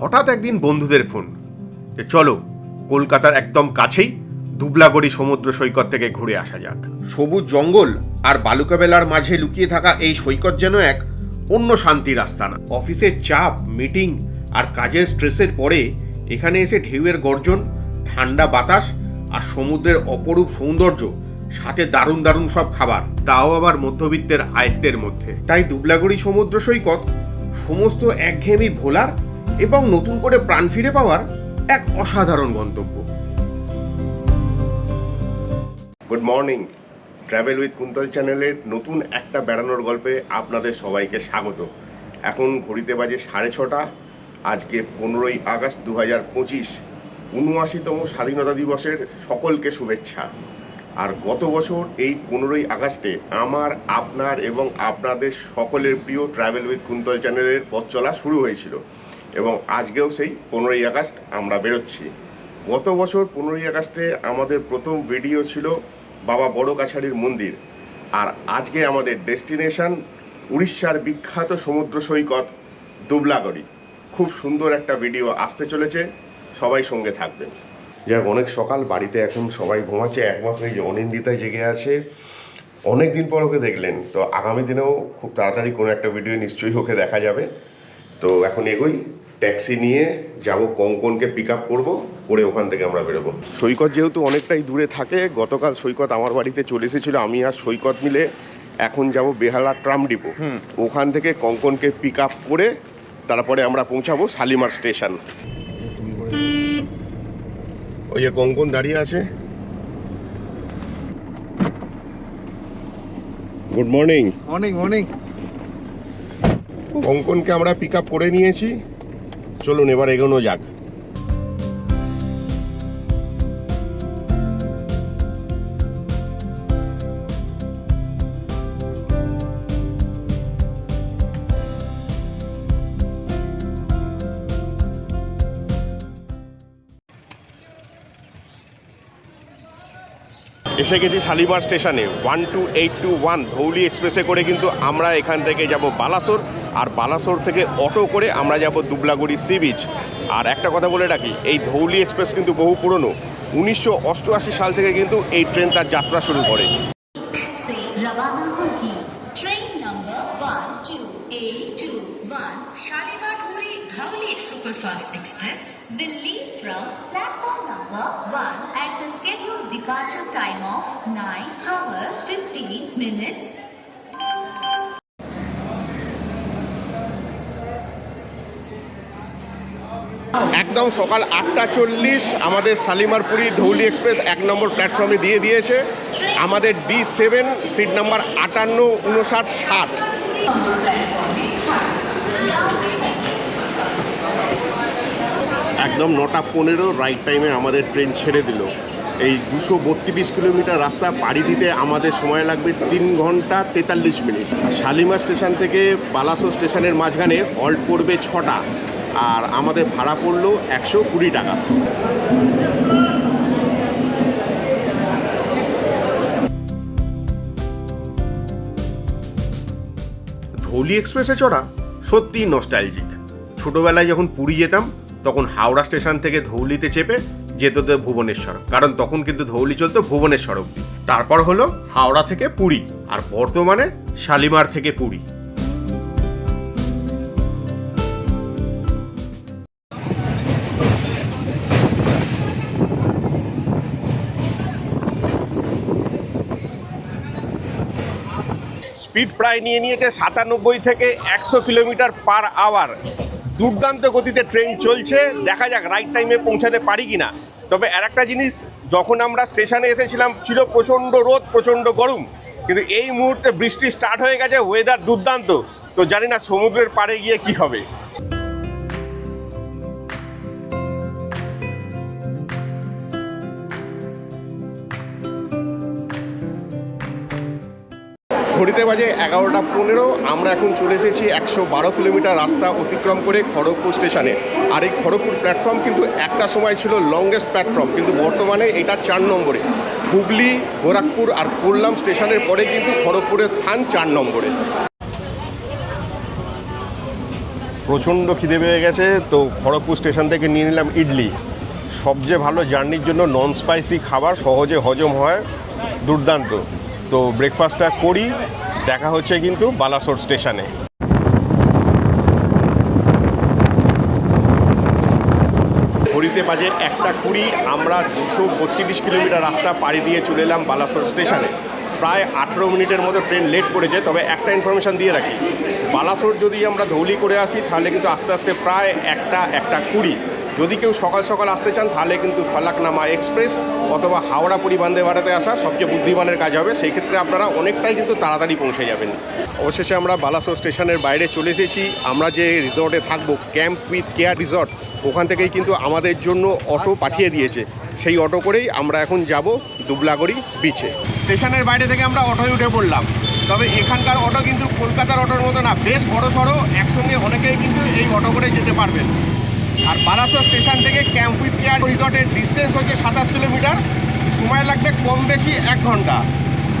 হঠাৎ একদিন বন্ধুদের ফোন যে চলো কলকাতার একদম কাছেই দুবলাগড়ি সমুদ্র সৈকত থেকে ঘুরে আসা যাক। সবুজ জঙ্গল আর বালুকাবেলার মাঝে লুকিয়ে থাকা এই সৈকত যেন এক অন্য শান্তির আস্তানা অফিসের চাপ মিটিং আর কাজের স্ট্রেসের পরে এখানে এসে ঢেউয়ের গর্জন ঠান্ডা বাতাস আর সমুদ্রের অপরূপ সৌন্দর্য সাথে দারুণ দারুণ সব খাবার। তাও আবার মধ্যবিত্তের আয়ত্তের মধ্যে। তাই দুবলাগড়ি সমুদ্র সৈকত সমস্ত একঘেয়েমি ভোলার এবং নতুন করে প্রাণ ফিরে পাওয়ার এক অসাধারণ গন্তব্য। Good morning travel with Kuntal চ্যানেলের নতুন একটা বেড়ানোর গল্পে আপনাদের সবাইকে স্বাগত। এখন ঘড়িতে বাজে সাড়ে ছটা, আজকে পনেরোই আগস্ট দু হাজার পঁচিশ, উনআশিতম স্বাধীনতা দিবসের সকলকে শুভেচ্ছা। আর গত বছর এই পনেরোই আগস্টে আমার, আপনার এবং আপনাদের সকলের প্রিয় ট্রাভেল উইথ কুন্তল চ্যানেলের পথ চলা শুরু হয়েছিল এবং আজকেও সেই পনেরোই আগস্ট আমরা বেরোচ্ছি। গত বছর পনেরোই আগস্টে আমাদের প্রথম ভিডিও ছিল বাবা বড় কাছারির মন্দির আর আজকে আমাদের ডেস্টিনেশন উড়িষ্যার বিখ্যাত সমুদ্র সৈকত দুবলাগড়ি। খুব সুন্দর একটা ভিডিও আসতে চলেছে, সবাই সঙ্গে থাকবেন। যাক অনেক সকাল বাড়িতে এখন সবাই ঘুমাচ্ছে একমাত্র এই যে অনিন্দিতায় জেগে আছে। অনেক দিন পর ওকে দেখলেন তো আগামী দিনেও খুব তাড়াতাড়ি কোনো একটা ভিডিও নিশ্চয়ই ওকে দেখা যাবে। তো এখন এগোই ট্যাক্সি নিয়ে যাব কঙ্কনকে পিক আপ করব করে ওখান থেকে আমরা বেরোবো। সৈকত যেহেতু অনেকটাই দূরে থাকে গতকাল সৈকত আমার বাড়িতে চলে এসেছিল আমি আর সৈকত মিলে এখন যাব বেহালা ট্রাম ডিপো। ওখান থেকে কঙ্কনকে পিক আপ করে তারপরে আমরা পৌঁছাবো শালিমার স্টেশন। ওই যে কঙ্কন দাঁড়িয়ে আছে গুড মর্নিং মর্নিং মর্নিং কঙ্কনকে আমরা পিক আপ করে নিয়েছি চলুন এবার এগোনো যাক এসে গেছি শালিমার স্টেশনে। One two eight two one Dhauli এক্সপ্রেসে করে কিন্তু আমরা এখান থেকে যাব বালাসোর, আর বালাসোর থেকে অটো করে আমরা যাব দুবলাগুড়ি সি বিচ আর একটা কথা বলে রাখি, এই ধৌলি এক্সপ্রেস কিন্তু বহু পুরনো। উনিশশো অষ্টআশি সাল থেকে কিন্তু এই ট্রেন তার যাত্রা শুরু করে। Departure time of 9 hour 15 minutes. একদম সকাল আটটা চল্লিশ আমাদের শালিমারপুরি ধৌলি এক্সপ্রেস এক নম্বর প্ল্যাটফর্মে দিয়ে দিয়েছে। আমাদের ডি সেভেন, সিট নাম্বার আটান্ন, উনষাট, ষাট। একদম নটা পনেরো রাইট টাইমে আমাদের ট্রেন ছেড়ে দিল। এই দুশো বত্রিশ কিলোমিটার রাস্তা পাড়ি দিতে আমাদের সময় লাগবে তিন ঘণ্টা তেতাল্লিশ মিনিট। শালিমা স্টেশন থেকে বালাসো স্টেশনের মাঝখানে অল্ট পড়বে ছটা আর আমাদের ভাড়া পড়ল একশো কুড়ি টাকা। ধৌলি এক্সপ্রেসে চড়া সত্যিই নস্টাইলজিক ছোটোবেলায় যখন পুরী যেতাম, তখন হাওড়া স্টেশন থেকে ধৌলিতে চেপে যেত ভুবনেশ্বর। কারণ তখন কিন্তু ধৌলি চলতো ভুবনেশ্বর অব্দি তারপর হলো হাওড়া থেকে পুরী আর বর্তমানে শালিমার থেকে পুরী। স্পিড প্রায় নিয়ে নিয়েছে সাতানব্বই থেকে একশো কিলোমিটার পার আওয়ার। দুর্দান্ত গতিতে ট্রেন চলছে। দেখা যাক রাইট টাইমে পৌঁছাতে পারি কি না তবে আর একটা জিনিস, যখন আমরা স্টেশনে এসেছিলাম, ছিল প্রচণ্ড রোদ, প্রচণ্ড গরম। কিন্তু এই মুহূর্তে বৃষ্টি স্টার্ট হয়ে গেছে ওয়েদার দুর্দান্ত। তো জানি না সমুদ্রের পাড়ে গিয়ে কি হবে। ঘড়িতে বাজে এগারোটা পনেরো। আমরা এখন চলে এসেছি একশো বারো কিলোমিটার রাস্তা অতিক্রম করে খড়গপুর স্টেশনে। আর এই খড়গপুর প্ল্যাটফর্ম কিন্তু একটা সময় ছিল লংগেস্ট প্ল্যাটফর্ম কিন্তু বর্তমানে এটা চার নম্বরে। হুগলি, গোরাখপুর আর কোল্লাম স্টেশনের পরে কিন্তু খড়গপুরের স্থান চার নম্বরে। প্রচণ্ড খিদে পেয়ে গেছে, তো খড়গপুর স্টেশন থেকে নিয়ে নিলাম ইডলি। সবচেয়ে ভালো জার্নির জন্য নন স্পাইসি খাবার সহজে হজম হয়, দুর্দান্ত। তো ব্রেকফাস্টটা করি, দেখা হচ্ছে কিন্তু বালাসোর স্টেশনে। ঘড়িতে বাজে একটা কুড়ি, আমরা দুশো বত্রিশ কিলোমিটার রাস্তা পাড়ি দিয়ে চলে এলাম বালাসোর স্টেশনে। প্রায় আঠেরো মিনিটের মতো ট্রেন লেট করেছে, তবে একটা ইনফরমেশন দিয়ে রাখি। বালাসোর যদি আমরা ধৌলি করে আসি, তাহলে কিন্তু আস্তে আস্তে প্রায় একটা একটা কুড়ি। যদি কেউ সকাল সকাল আসতে চান, তাহলে কিন্তু ফালাকনামা এক্সপ্রেস অথবা হাওড়া পুরী বন্দে ভারতে আসা সবচেয়ে বুদ্ধিমানের কাজ হবে। সেই ক্ষেত্রে আপনারা অনেকটাই কিন্তু তাড়াতাড়ি পৌঁছে যাবেন। অবশেষে আমরা বালাসোর স্টেশনের বাইরে চলে এসেছি। আমরা যে রিসর্টে থাকব, ক্যাম্প উইথ কেয়ার রিসর্ট, ওখান থেকেই কিন্তু আমাদের জন্য অটো পাঠিয়ে দিয়েছে। সেই অটো করেই আমরা এখন যাব দুবলাগড়ি বিচে স্টেশনের বাইরে থেকে আমরা অটোয় উঠে পড়লাম। তবে এখানকার অটো কিন্তু কলকাতার অটোর মতো না, বেশ বড় সড়ো একসঙ্গে অনেকেই কিন্তু এই অটো করে যেতে পারবেন। আর বারাসর স্টেশন থেকে ক্যাম্প উইথ কেয়ার রিসর্টের ডিস্টেন্স হচ্ছে সাতাশ কিলোমিটার। সময় লাগবে কম বেশি এক ঘণ্টা।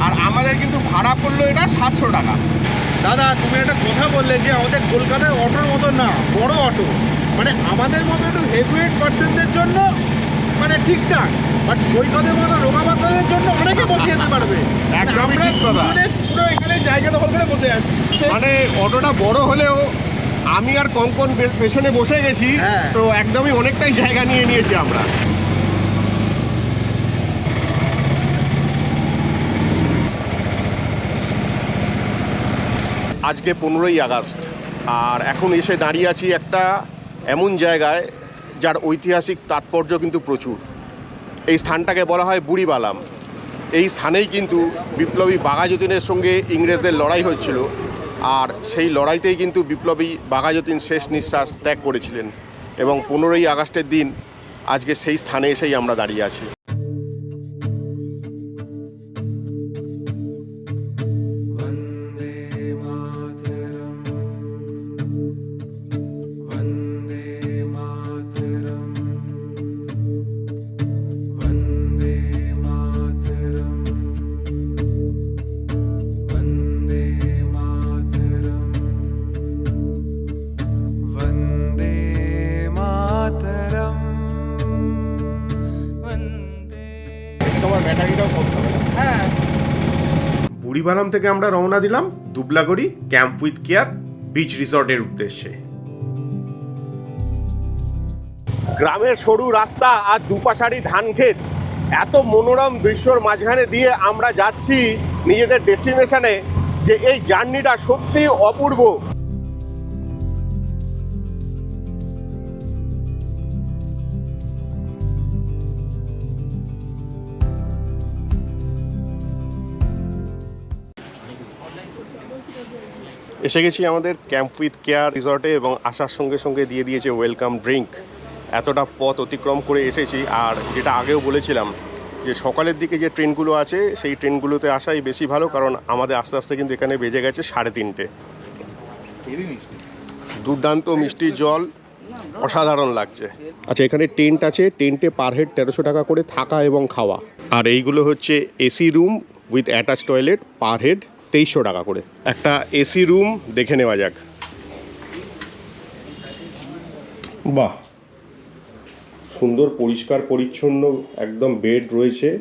আর আমাদের কিন্তু ভাড়া পড়ল এটা সাতশো টাকা। দাদা তুমি একটা কথা বললে যে আমাদের কলকাতার অটোর মতো না বড় অটো। মানে আমাদের মতো একটু হেভিওয়েট পার্সনদের জন্য মানে ঠিকঠাক বাট সৈকতের মতো রোগাবাদের জন্য অনেকে বসে যেতে পারবে। একদমই আমরা ঠিক কথা। পুরো এখানে জায়গা দখল করে বসে আছি। মানে অটোটা বড় হলেও আমি আর কঙ্কন পেছনে বসে গেছি হ্যাঁ। তো একদমই অনেকটাই জায়গা নিয়ে নিয়েছি আমরা। আজকে পনেরোই আগস্ট আর এখন এসে দাঁড়িয়ে আছি একটা এমন জায়গায় যার ঐতিহাসিক তাৎপর্য কিন্তু প্রচুর। এই স্থানটাকে বলা হয় বুড়িবালাম। এই স্থানেই কিন্তু বিপ্লবী বাঘাযতীনের সঙ্গে ইংরেজদের লড়াই হচ্ছিল আর সেই লড়াইতেই কিন্তু বিপ্লবী বাঘাযতীন শেষ নিঃশ্বাস ত্যাগ করেছিলেন এবং পনেরোই আগস্টের দিন আজকে সেই স্থানে এসেই আমরা দাঁড়িয়ে আছি। বুড়িবালাম থেকে আমরা রওনা দিলাম Dubalagari camp with care beach রিসর্টের উদ্দেশ্যে। গ্রামের সরু রাস্তা আর দুপাশারি ধান ক্ষেত, এত মনোরম দৃশ্যর মাঝখানে দিয়ে আমরা যাচ্ছি নিজেদের ডেস্টিনেশনে যে এই জার্নিটা সত্যি অপূর্ব। এসে গেছি আমাদের ক্যাম্প উইথ কেয়ার রিসর্টে এবং আসার সঙ্গে সঙ্গে দিয়ে দিয়েছে ওয়েলকাম ড্রিঙ্ক এতটা পথ অতিক্রম করে এসেছি আর যেটা আগেও বলেছিলাম যে সকালের দিকে যে ট্রেনগুলো আছে সেই ট্রেনগুলোতে আসাই বেশি ভালো কারণ আমাদের আস্তে আস্তে কিন্তু এখানে বেজে গেছে সাড়ে তিনটে। দুর্দান্ত মিষ্টি জল অসাধারণ লাগছে। আচ্ছা এখানে টেন্ট আছে টেন্টে পার হেড তেরোশো টাকা করে থাকা এবং খাওয়া। আর এইগুলো হচ্ছে AC room with attach toilet per head তেইশশো টাকা করে। একটা এসি রুম দেখে নেওয়া যাক। বাহ। সুন্দর, পরিষ্কার, পরিচ্ছন্ন একদম বেড রয়েছে।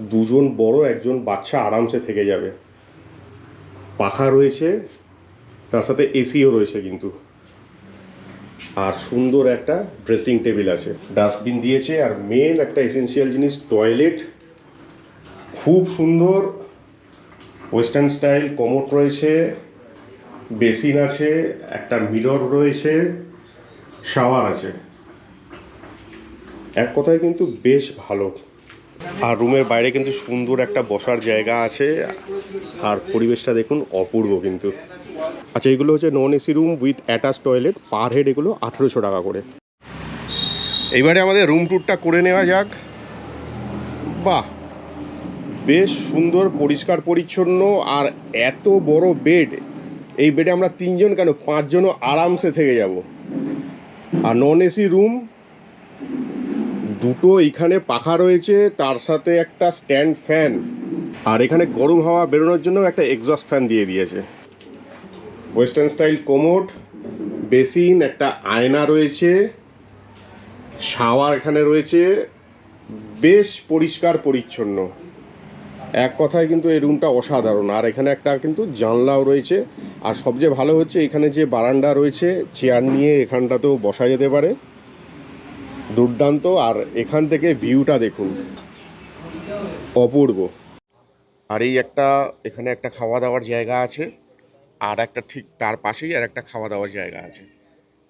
দুজন বড়, একজন বাচ্চা আরামসে থেকে যাবে। পাখা রয়েছে, তার সাথে এসিও রয়েছে কিন্তু। আর সুন্দর একটা ড্রেসিং টেবিল আছে। ডাস্টবিন দিয়েছে, আর মেন একটা এসেন্সিয়াল জিনিস টয়লেট খুব সুন্দর। ওয়েস্টার্ন স্টাইল, কমোট রয়েছে, বেসিন আছে, একটা মিরর রয়েছে, শাওয়ার আছে। এক কথায় কিন্তু বেশ ভালো। আর রুমের বাইরে কিন্তু সুন্দর একটা বসার জায়গা আছে। আর পরিবেশটা দেখুন অপূর্ব কিন্তু। আচ্ছা এগুলো হচ্ছে non AC room with attach toilet. Per head এগুলো আঠেরোশো টাকা করে। এইবারে আমাদের রুম ট্যুরটা করে নেওয়া যাক। বাহ! বেশ সুন্দর, পরিষ্কার, পরিচ্ছন্ন আর এত বড় বেড এই বেডে আমরা তিনজন কেন? পাঁচজনও আরামসে থেকে যাব। আর নন এসি রুম দুটো এখানে পাখা রয়েছে, তার সাথে একটা স্ট্যান্ড ফ্যান আর এখানে গরম হাওয়া বেরোনোর জন্য একটা এক্সস্ট ফ্যান দিয়ে দিয়েছে। ওয়েস্টার্ন স্টাইল কোমোড বেসিন একটা আয়না রয়েছে শাওয়ার এখানে রয়েছে, বেশ পরিষ্কার, পরিচ্ছন্ন। এক কথায় কিন্তু এই রুমটা অসাধারণ। আর এখানে একটা কিন্তু জানলাও রয়েছে। আর সবচেয়ে ভালো হচ্ছে এখানে যে বারান্দা রয়েছে চেয়ার নিয়ে এখানটাতেও বসা যেতে পারে। দুর্দান্ত। আর এখান থেকে ভিউটা দেখুন। অপূর্ব। আর এই একটা, এখানে একটা খাওয়া দাওয়ার জায়গা আছে। আর একটা ঠিক তার পাশেই আর একটা খাওয়া দাওয়ার জায়গা আছে।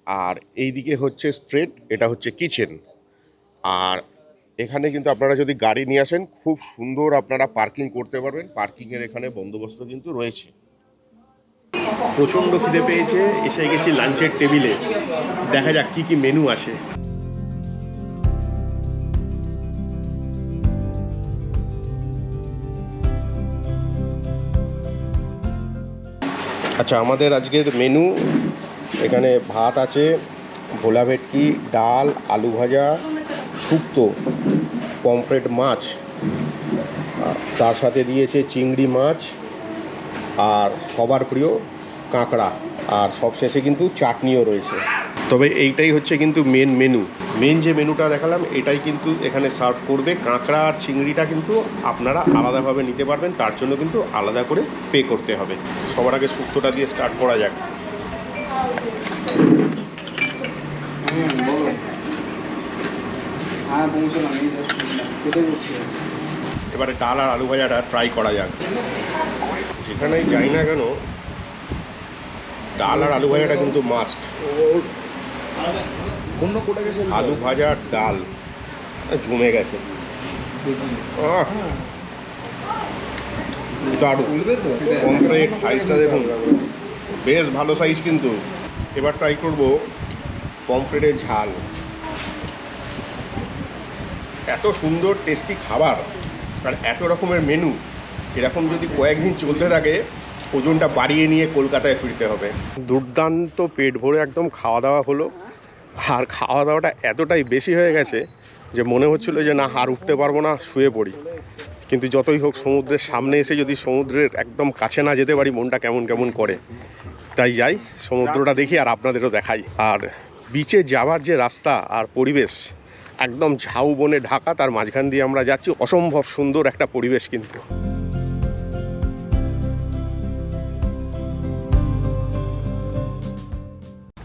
আর এইদিকে হচ্ছে স্ট্রেট এটা হচ্ছে কিচেন আর এখানে কিন্তু আপনারা যদি গাড়ি নিয়ে আসেন খুব সুন্দর আপনারা পার্কিং করতে পারবেন। পার্কিংয়ের এখানে বন্দোবস্ত কিন্তু রয়েছে। প্রচণ্ড খিদে পেয়েছে এসে গেছি লাঞ্চের টেবিলে। দেখা যাক কি কি মেনু আছে আচ্ছা আমাদের আজকের মেনু এখানে ভাত আছে ভোলা ভেটকি ডাল আলু ভাজা শুক্তো, পমফ্রেট মাছ তার সাথে দিয়েছে চিংড়ি মাছ আর সবার প্রিয় কাঁকড়া। আর সবশেষে কিন্তু চাটনিও রয়েছে। তবে এইটাই হচ্ছে কিন্তু মেন মেনু মেন যে মেনুটা দেখালাম, এটাই কিন্তু এখানে সার্ভ করবে। কাঁকড়া আর চিংড়িটা কিন্তু আপনারা আলাদাভাবে নিতে পারবেন। তার জন্য কিন্তু আলাদা করে পে করতে হবে। সবার আগে শুক্তোটা দিয়ে স্টার্ট করা যাক। হ্যাঁ এবারে ডাল আর আলু ভাজাটা ট্রাই করা যাক। যেখানেই যাই না কেন, ডাল আর আলু ভাজাটা কিন্তু মাস্ট আলু ভাজা ডাল জমে গেছে। সাইজটা দেখুন। বেশ ভালো সাইজ কিন্তু। এবার ট্রাই করব পমফ্রেটের ঝাল। এত সুন্দর টেস্টি খাবার আর এত রকমের মেনু এরকম যদি কয়েকদিন চলতে থাকে, ওজনটা বাড়িয়ে নিয়ে কলকাতায় ফিরতে হবে। দুর্দান্ত পেট ভরে একদম খাওয়া দাওয়া হলো। আর খাওয়া দাওয়াটা এতটাই বেশি হয়ে গেছে যে মনে হচ্ছিল যে না, আর উঠতে পারব না, শুয়ে পড়ি। কিন্তু যতই হোক, সমুদ্রের সামনে এসে যদি সমুদ্রের একদম কাছে না যেতে পারি, মনটা কেমন কেমন করে। তাই যাই, সমুদ্রটা দেখি আর আপনাদেরও দেখাই। আর বিচে যাওয়ার যে রাস্তা আর পরিবেশ একদম ঝাউ বনে ঢাকা তার মাঝখান দিয়ে আমরা যাচ্ছি। অসম্ভব সুন্দর একটা পরিবেশ কিন্তু।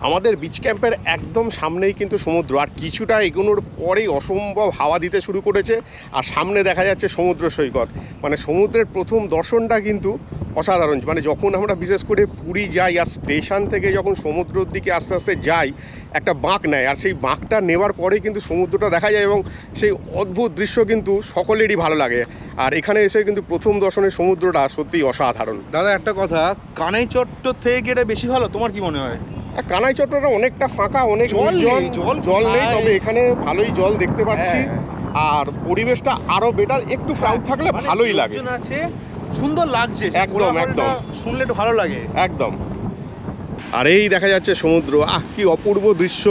আমাদের বিচ ক্যাম্পের একদম সামনেই কিন্তু সমুদ্র, আর কিছুটা এগোনোর পরেই অসম্ভব হাওয়া দিতে শুরু করেছে, আর সামনে দেখা যাচ্ছে সমুদ্র সৈকত। মানে সমুদ্রের প্রথম দর্শনটা কিন্তু অসাধারণ। মানে যখন আমরা বিশেষ করে পুরী যাই, আর স্টেশন থেকে যখন সমুদ্রের দিকে আস্তে আস্তে যাই, একটা বাঁক নেয়, আর সেই বাঁকটা নেওয়ার পরেই কিন্তু সমুদ্রটা দেখা যায় এবং সেই অদ্ভুত দৃশ্য কিন্তু সকলেরই ভালো লাগে। আর এখানে এসে কিন্তু প্রথম দর্শনের সমুদ্রটা সত্যিই অসাধারণ। দাদা, একটা কথা কানাই চট্টর থেকে এটা বেশি ভালো? তোমার কি মনে হয়? কানাই চট্টটা অনেকটা ফাঁকা অনেক জল জল নেই? তবে এখানে ভালোই জল দেখতে পাচ্ছি হ্যাঁ। আর পরিবেশটা আরও বেটার একটু ক্রাউড থাকলে মানে ভালোই লাগে আছে সুন্দর লাগছে একদম, একদম। শুনলে ভালো লাগে একদম আর এই দেখা যাচ্ছে সমুদ্র আহ কি অপূর্ব দৃশ্য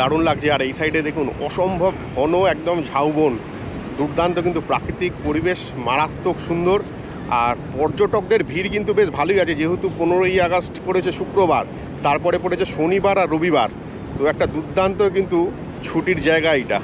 দারুণ লাগছে। আর এই সাইডে দেখুন, অসম্ভব ঘন, একদম ঝাউবন। দুর্দান্ত কিন্তু প্রাকৃতিক পরিবেশ, মারাত্মক সুন্দর। আর পর্যটকদের ভিড় কিন্তু বেশ ভালোই আছে। যেহেতু পনেরোই আগস্ট পড়েছে শুক্রবার, তারপরে পড়েছে শনিবার আর রবিবার। তো একটা দুর্দান্ত কিন্তু ছুটির জায়গা এটা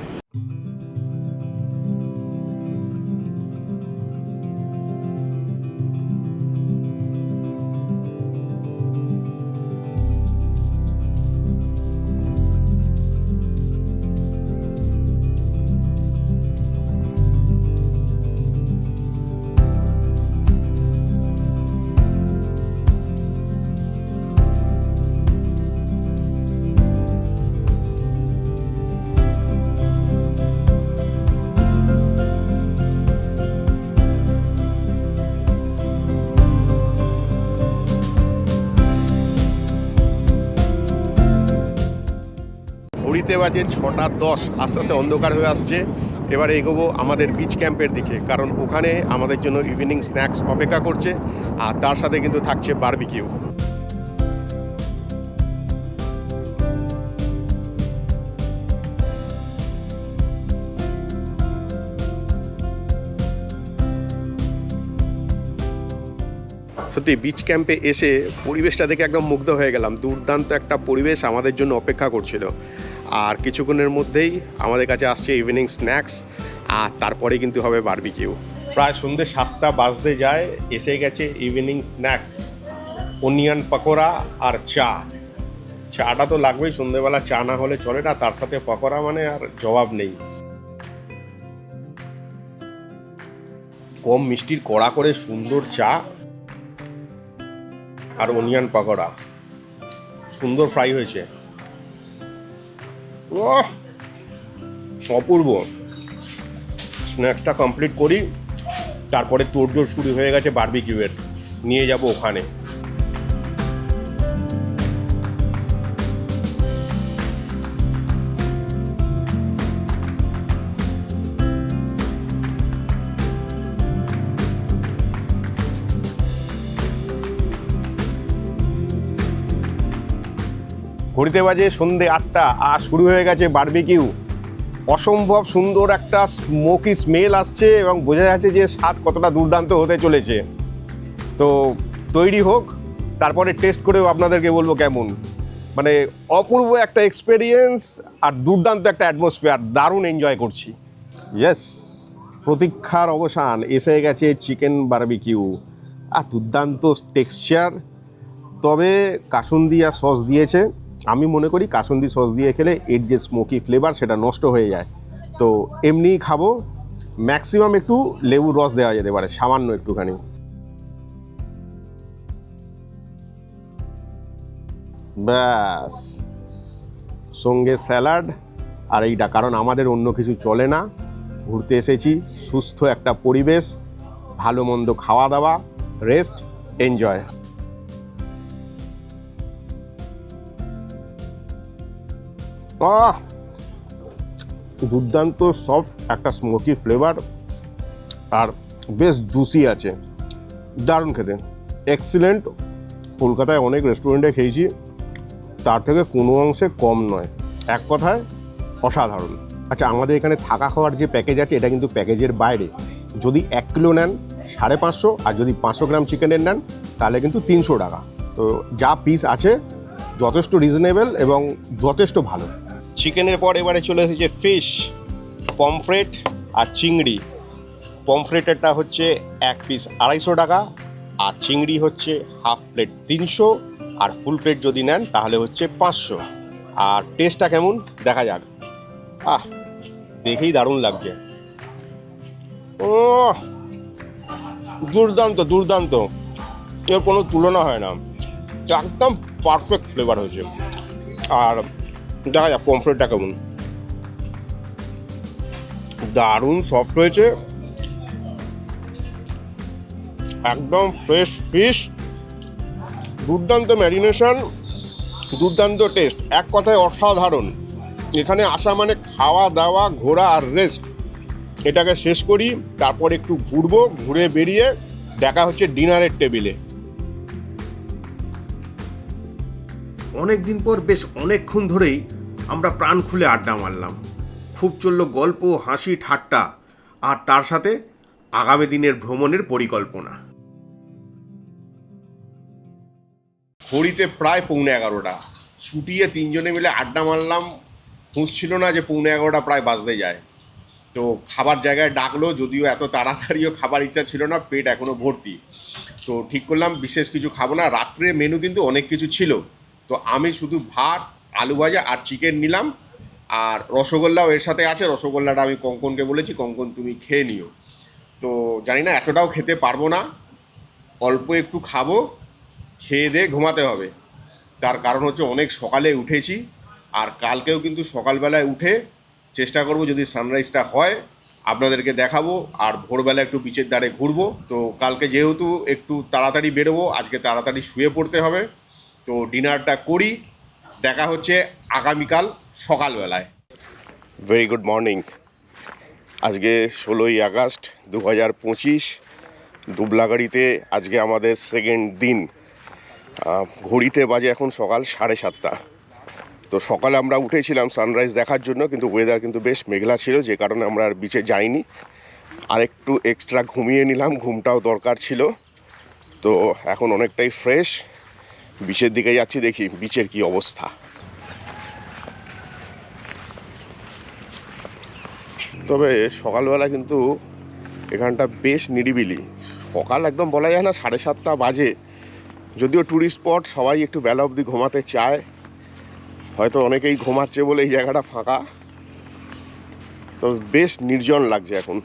বাজে ছটা দশ আস্তে আস্তে অন্ধকার হয়ে আসছে। এবার এগোবো আমাদের বিচ ক্যাম্পের দিকে, কারণ ওখানে আমাদের জন্য ইভিনিং স্ন্যাক্স অপেক্ষা করছে, আর তার সাথে কিন্তু থাকছে বার্বিকিউ সত্যি বিচ ক্যাম্পে এসে পরিবেশটা দেখে একদম মুগ্ধ হয়ে গেলাম। দুর্দান্ত একটা পরিবেশ আমাদের জন্য অপেক্ষা করছিল। আর কিছুক্ষণের মধ্যেই আমাদের কাছে আসছে ইভিনিং স্ন্যাক্স আর তারপরে কিন্তু হবে বারবিকিউ প্রায় সন্ধ্যে সাতটা বাজতে যায়, এসে গেছে ইভিনিং স্ন্যাক্স অনিয়ন পকোড়া আর চা। চাটা তো লাগবেই সন্ধ্যেবেলা চা না হলে চলে না, তার সাথে পকোড়া মানে আর জবাব নেই। কম মিষ্টির কড়া করে সুন্দর চা আর অনিয়ন পকোড়া সুন্দর ফ্রাই হয়েছে। অপূর্ব। স্ন্যাক্সটা কমপ্লিট করি তারপরে তোড়জোড় শুরু হয়ে গেছে বারবিকিউয়ের নিয়ে যাব ওখানে। ঘড়িতে বাজে সন্ধে আটটা আর শুরু হয়ে গেছে বারবিকিউ অসম্ভব সুন্দর একটা স্মোকি স্মেল আসছে এবং বোঝা যাচ্ছে যে স্বাদ কতটা দুর্দান্ত হতে চলেছে। তো তৈরি হোক, তারপরে টেস্ট করেও আপনাদেরকে বলব কেমন। মানে অপূর্ব একটা এক্সপেরিয়েন্স আর দুর্দান্ত একটা অ্যাটমসফিয়ার দারুণ এনজয় করছি। ইয়েস প্রতীক্ষার অবসান, এসে গেছে চিকেন বারবিকিউ আর দুর্দান্ত টেক্সচার তবে কাসুন্দি আর সস দিয়েছে। আমি মনে করি কাসুন্দি সস দিয়ে খেলে এর যে স্মোকি ফ্লেভার সেটা নষ্ট হয়ে যায়। তো এমনিই খাব। ম্যাক্সিমাম একটু লেবুর রস দেওয়া যেতে পারে, সামান্য একটুখানি। ব্যাস। সঙ্গে স্যালাড আর এইটা, কারণ আমাদের অন্য কিছু চলে না। ঘুরতে এসেছি, সুস্থ একটা পরিবেশ, ভালো মন্দ খাওয়া দাওয়া রেস্ট এনজয় দুর্দান্ত সফট একটা স্মোকি ফ্লেভার আর বেশ জুসি আছে। দারুণ খেতে। এক্সিলেন্ট কলকাতায় অনেক রেস্টুরেন্টে খেয়েছি। তার থেকে কোনো অংশে কম নয়। এক কথায় অসাধারণ। আচ্ছা আমাদের এখানে থাকা খাওয়ার যে প্যাকেজ আছে, এটা কিন্তু প্যাকেজের বাইরে। যদি এক কিলো নেন, সাড়ে পাঁচশো, আর যদি পাঁচশো গ্রাম চিকেনের নেন, তাহলে কিন্তু তিনশো টাকা। তো যা পিস আছে, যথেষ্ট রিজনেবল এবং যথেষ্ট ভালো। চিকেনের পর এবারে চলে এসেছে ফিশ, পমফ্রেট আর চিংড়ি। পমফ্রেটেরটা হচ্ছে এক পিস আড়াইশো টাকা আর চিংড়ি হচ্ছে হাফ প্লেট তিনশো আর ফুল প্লেট যদি নেন তাহলে হচ্ছে পাঁচশো। আর টেস্টটা কেমন? দেখা যাক। আহ, দেখেই দারুণ লাগছে। ও দুর্দান্ত দুর্দান্ত। এর কোনো তুলনা হয় না। একদম পারফেক্ট ফ্লেভার হয়েছে। আর দেখা যাক পমফ্রেটটা কেমন দারুণ সফট হয়েছে। একদম ফ্রেশ ফিশ দুর্দান্ত ম্যারিনেশন দুর্দান্ত টেস্ট এক কথায় অসাধারণ। এখানে আসা মানে খাওয়া, দাওয়া, ঘোরা আর রেস্ট এটাকে শেষ করি, তারপর একটু ঘুরবো, ঘুরে বেরিয়ে দেখা হচ্ছে ডিনারের টেবিলে অনেক দিন পর বেশ অনেকক্ষণ ধরেই আমরা প্রাণ খুলে আড্ডা মারলাম। খুব চলল গল্প, হাসি, ঠাট্টা, আর তার সাথে আগামী দিনের ভ্রমণের পরিকল্পনা। ঘড়িতে প্রায় পৌনে এগারোটা। ছুটিয়ে তিনজনে মিলে আড্ডা মারলাম। হুঁশ ছিল না যে পৌনে এগারোটা প্রায় বাজতে যায়। তো খাবার জায়গায় ডাকলো, যদিও এত তাড়াতাড়িও খাবার ইচ্ছা ছিল না, পেট এখনও ভর্তি। তো ঠিক করলাম, বিশেষ কিছু খাব না। রাত্রে মেনু কিন্তু অনেক কিছু ছিল। তো আমি শুধু ভাত, আলু ভাজা আর চিকেন নিলাম। আর রসগোল্লাও এর সাথে আছে, রসগোল্লাটা আমি কঙ্কনকে বলেছি, কঙ্কন তুমি খেয়ে নিও। তো জানি না, এতটাও খেতে পারব না। অল্প একটু খাব, খেয়ে দিয়ে ঘুমাতে হবে। তার কারণ হচ্ছে অনেক সকালে উঠেছি, আর কালকেও কিন্তু সকালবেলায় উঠে চেষ্টা করব যদি সানরাইজটা হয়, আপনাদেরকে দেখাবো, আর ভোরবেলা একটু বিচের ধারে ঘুরবো। তো কালকে যেহেতু একটু তাড়াতাড়ি বেরোবো, আজকে তাড়াতাড়ি শুয়ে পড়তে হবে। তো ডিনারটা করি, দেখা হচ্ছে আগামীকাল সকালবেলায়। ভেরি গুড মর্নিং আজকে ষোলোই আগস্ট দু হাজার পঁচিশ, দুবলাগাড়িতে আজকে আমাদের সেকেন্ড দিন। ঘড়িতে বাজে এখন সকাল সাড়ে সাতটা। তো সকালে আমরা উঠেছিলাম সানরাইজ দেখার জন্য, কিন্তু ওয়েদার কিন্তু বেশ মেঘলা ছিল, যে কারণে আমরা আর বিচে যাইনি। আর একটু এক্সট্রা ঘুমিয়ে নিলাম, ঘুমটাও দরকার ছিল। তো এখন অনেকটাই ফ্রেশ বিচের দিকে যাচ্ছি, দেখি বিচের কি অবস্থা। তবে সকালবেলা কিন্তু এখানটা বেশ নিরিবিলি। সকাল একদম বলা যায় না, সাড়ে সাতটা বাজে। যদিও ট্যুরিস্ট স্পট সবাই একটু বেলা অবধি ঘুমাতে চায়। হয়তো অনেকেই ঘুমাচ্ছে বলে এই জায়গাটা ফাঁকা। তো বেশ নির্জন লাগছে এখন।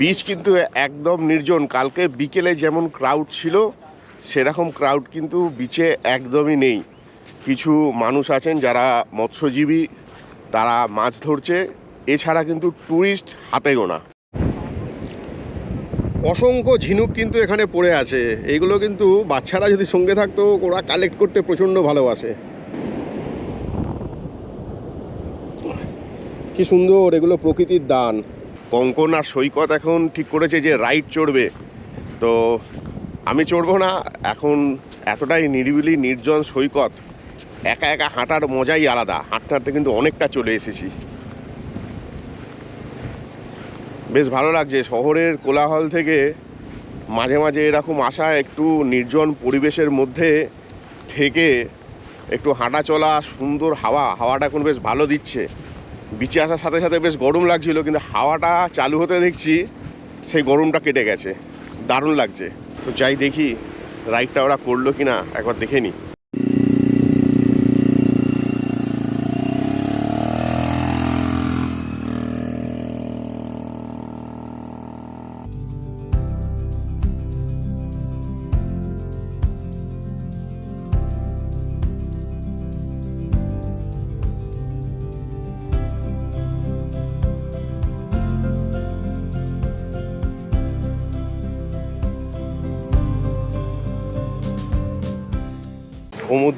বিচ কিন্তু একদম নির্জন। কালকে বিকেলে যেমন ক্রাউড ছিল, সেরকম ক্রাউড কিন্তু বিচে একদমই নেই। কিছু মানুষ আছেন যারা মৎস্যজীবী, তারা মাছ ধরছে, এছাড়া কিন্তু ট্যুরিস্ট হাতে গোনা। অসংখ্য ঝিনুক কিন্তু এখানে পড়ে আছে। এইগুলো কিন্তু বাচ্চারা যদি সঙ্গে থাকতো, ওরা কালেক্ট করতে প্রচণ্ড ভালোবাসে। কি সুন্দর এগুলো প্রকৃতির দান। কঙ্কন আর সৈকত এখন ঠিক করেছে যে রাইড চড়বে। তো আমি চড়বো না, এখন এতটাই নিরিবিলি, নির্জন সৈকত, একা একা হাঁটার মজাই আলাদা। হাঁটতে হাঁটতে কিন্তু অনেকটা চলে এসেছি। বেশ ভালো লাগছে, শহরের কোলাহল থেকে মাঝে মাঝে এরকম আসা একটু নির্জন পরিবেশের মধ্যে থেকে একটু হাঁটা চলা, সুন্দর হাওয়া, হাওয়াটা এখন বেশ ভালো দিচ্ছে। বিচে আসার সাথে সাথে বেশ গরম লাগছিল, কিন্তু হাওয়াটা চালু হতে দেখছি সেই গরমটা কেটে গেছে। দারুণ লাগছে। তো যাই দেখি রাইডটা ওরা করল কি না একবার দেখে নিই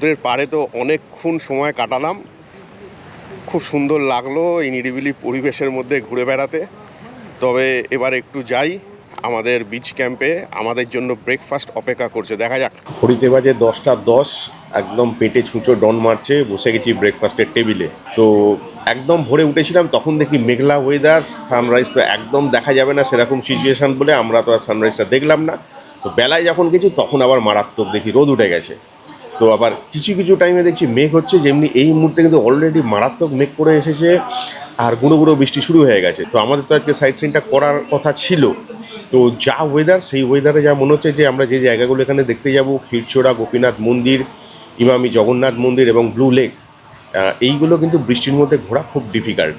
সমুদ্রের পাড়ে তো অনেকক্ষণ সময় কাটালাম। খুব সুন্দর লাগল এই নিরিবিলি পরিবেশের মধ্যে ঘুরে বেড়াতে। তবে এবার একটু যাই আমাদের বিচ ক্যাম্পে আমাদের জন্য ব্রেকফাস্ট অপেক্ষা করছে। দেখা যাক। ঘড়িতে বাজে দশটা দশ, একদম পেটে ছুঁচো ডন মারছে, বসে গেছি ব্রেকফাস্টের টেবিলে তো একদম ভোরে উঠেছিলাম, তখন দেখি মেঘলা ওয়েদার সানরাইজ তো একদম দেখা যাবে না সেরকম সিচুয়েশান বলে আমরা তো আর সানরাইজটা দেখলাম না। তো বেলায় যখন গেছি, তখন আবার মারাত্মক দেখি রোদ উঠে গেছে। তো আবার কিছু কিছু টাইমে দেখছি মেঘ হচ্ছে, যেমনি এই মুহূর্তে কিন্তু অলরেডি মারাত্মক মেঘ করে এসেছে আর গুঁড়ো গুঁড়ো বৃষ্টি শুরু হয়ে গেছে। তো আমাদের তো আজকে সাইড সিনটা করার কথা ছিল। তো যা ওয়েদার সেই ওয়েদারে যা মনে হচ্ছে যে আমরা যে জায়গাগুলো এখানে দেখতে যাব ক্ষীরচোড়া গোপীনাথ মন্দির, ইমামি জগন্নাথ মন্দির এবং ব্লু লেক এইগুলো কিন্তু বৃষ্টির মধ্যে ঘোরা খুব ডিফিকাল্ট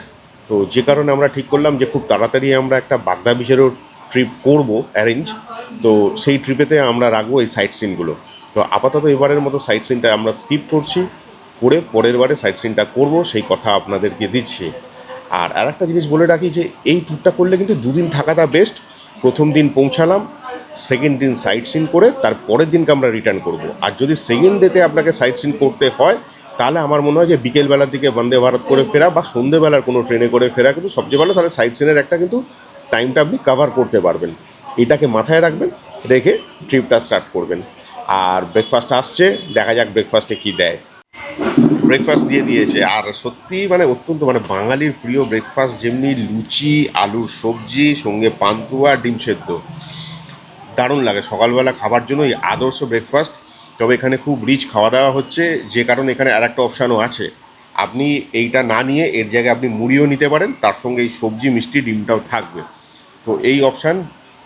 তো যে কারণে আমরা ঠিক করলাম যে খুব তাড়াতাড়ি আমরা একটা বাগদা বিচেরও ট্রিপ করব অ্যারেঞ্জ তো সেই ট্রিপেতে আমরা রাখব এই সাইট সিনগুলো তো আপাতত এবারের মতো সাইট সিনটা আমরা স্কিপ করছি, করে পরের বারে সাইট সিনটা করব, সেই কথা আপনাদেরকে দিচ্ছি। আর আর একটা জিনিস বলে রাখি যে, এই ট্যুরটা করলে কিন্তু দুদিন থাকাটা বেস্ট প্রথম দিন পৌঁছালাম সেকেন্ড দিন সাইট সিন করে, তার পরের দিনকে আমরা রিটার্ন করব। আর যদি সেকেন্ড ডেতে আপনাকে সাইট সিন করতে হয়, তাহলে আমার মনে হয় যে বিকেলবেলার দিকে বন্দে ভারত করে ফেরা বা সন্ধেবেলার কোনো ট্রেনে করে ফেরা কিন্তু সবচেয়ে ভালো, তাহলে সাইট সিনের একটা কিন্তু টাইমটা আপনি কভার করতে পারবেন। এটাকে মাথায় রাখবেন, রেখে ট্রিপটা স্টার্ট করবেন। আর ব্রেকফাস্ট আসছে, দেখা যাক ব্রেকফাস্টে কী দেয়। ব্রেকফাস্ট দিয়ে দিয়েছে, আর সত্যি মানে অত্যন্ত মানে বাঙালির প্রিয় ব্রেকফাস্ট যেমনি লুচি, আলুর সবজি, সঙ্গে পান্তুয়া ডিম সেদ্ধ। দারুণ লাগে সকালবেলা খাবার জন্য এই আদর্শ ব্রেকফাস্ট তবে এখানে খুব রিচ খাওয়া দাওয়া হচ্ছে, যে কারণে এখানে আর একটা অপশানও আছে। আপনি এইটা না নিয়ে এর জায়গায় আপনি মুড়িও নিতে পারেন, তার সঙ্গে এই সবজি, মিষ্টি, ডিমটাও থাকবে। তো এই অপশান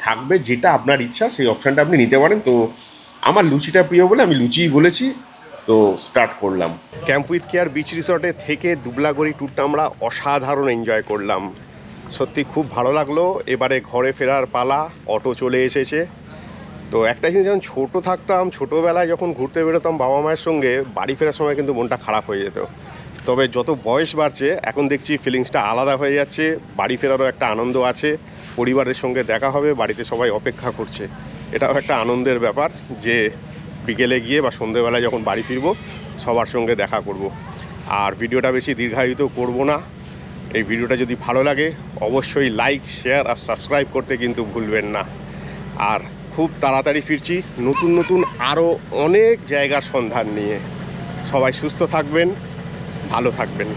থাকবে, যেটা আপনার ইচ্ছা, সেই অপশানটা আপনি নিতে পারেন। তো আমার লুচিটা প্রিয় বলে আমি লুচিই বলেছি, তো স্টার্ট করলাম। ক্যাম্প উইথ কেয়ার বিচ রিসর্টে থেকে দুবলাগড়ি ট্যুরটা আমরা অসাধারণ এনজয় করলাম। সত্যি খুব ভালো লাগল, এবারে ঘরে ফেরার পালা অটো চলে এসেছে। তো একটা জিনিস, যখন ছোটো থাকতাম, ছোটোবেলায় যখন ঘুরতে বেরোতাম বাবা মায়ের সঙ্গে, বাড়ি ফেরার সময় কিন্তু মনটা খারাপ হয়ে যেত। তবে যত বয়স বাড়ছে, এখন দেখছি ফিলিংসটা আলাদা হয়ে যাচ্ছে, বাড়ি ফেরারও একটা আনন্দ আছে, পরিবারের সঙ্গে দেখা হবে, বাড়িতে সবাই অপেক্ষা করছে। এটাও একটা আনন্দের ব্যাপার যে বিকেলে গিয়ে বা সন্ধেবেলায় যখন বাড়ি ফিরবো, সবার সঙ্গে দেখা করব। আর ভিডিওটা বেশি দীর্ঘায়িত করব না। এই ভিডিওটা যদি ভালো লাগে, অবশ্যই লাইক শেয়ার আর সাবস্ক্রাইব করতে কিন্তু ভুলবেন না। আর খুব তাড়াতাড়ি ফিরছি নতুন নতুন আরও অনেক জায়গার সন্ধান নিয়ে। সবাই সুস্থ থাকবেন, ভালো থাকবেন।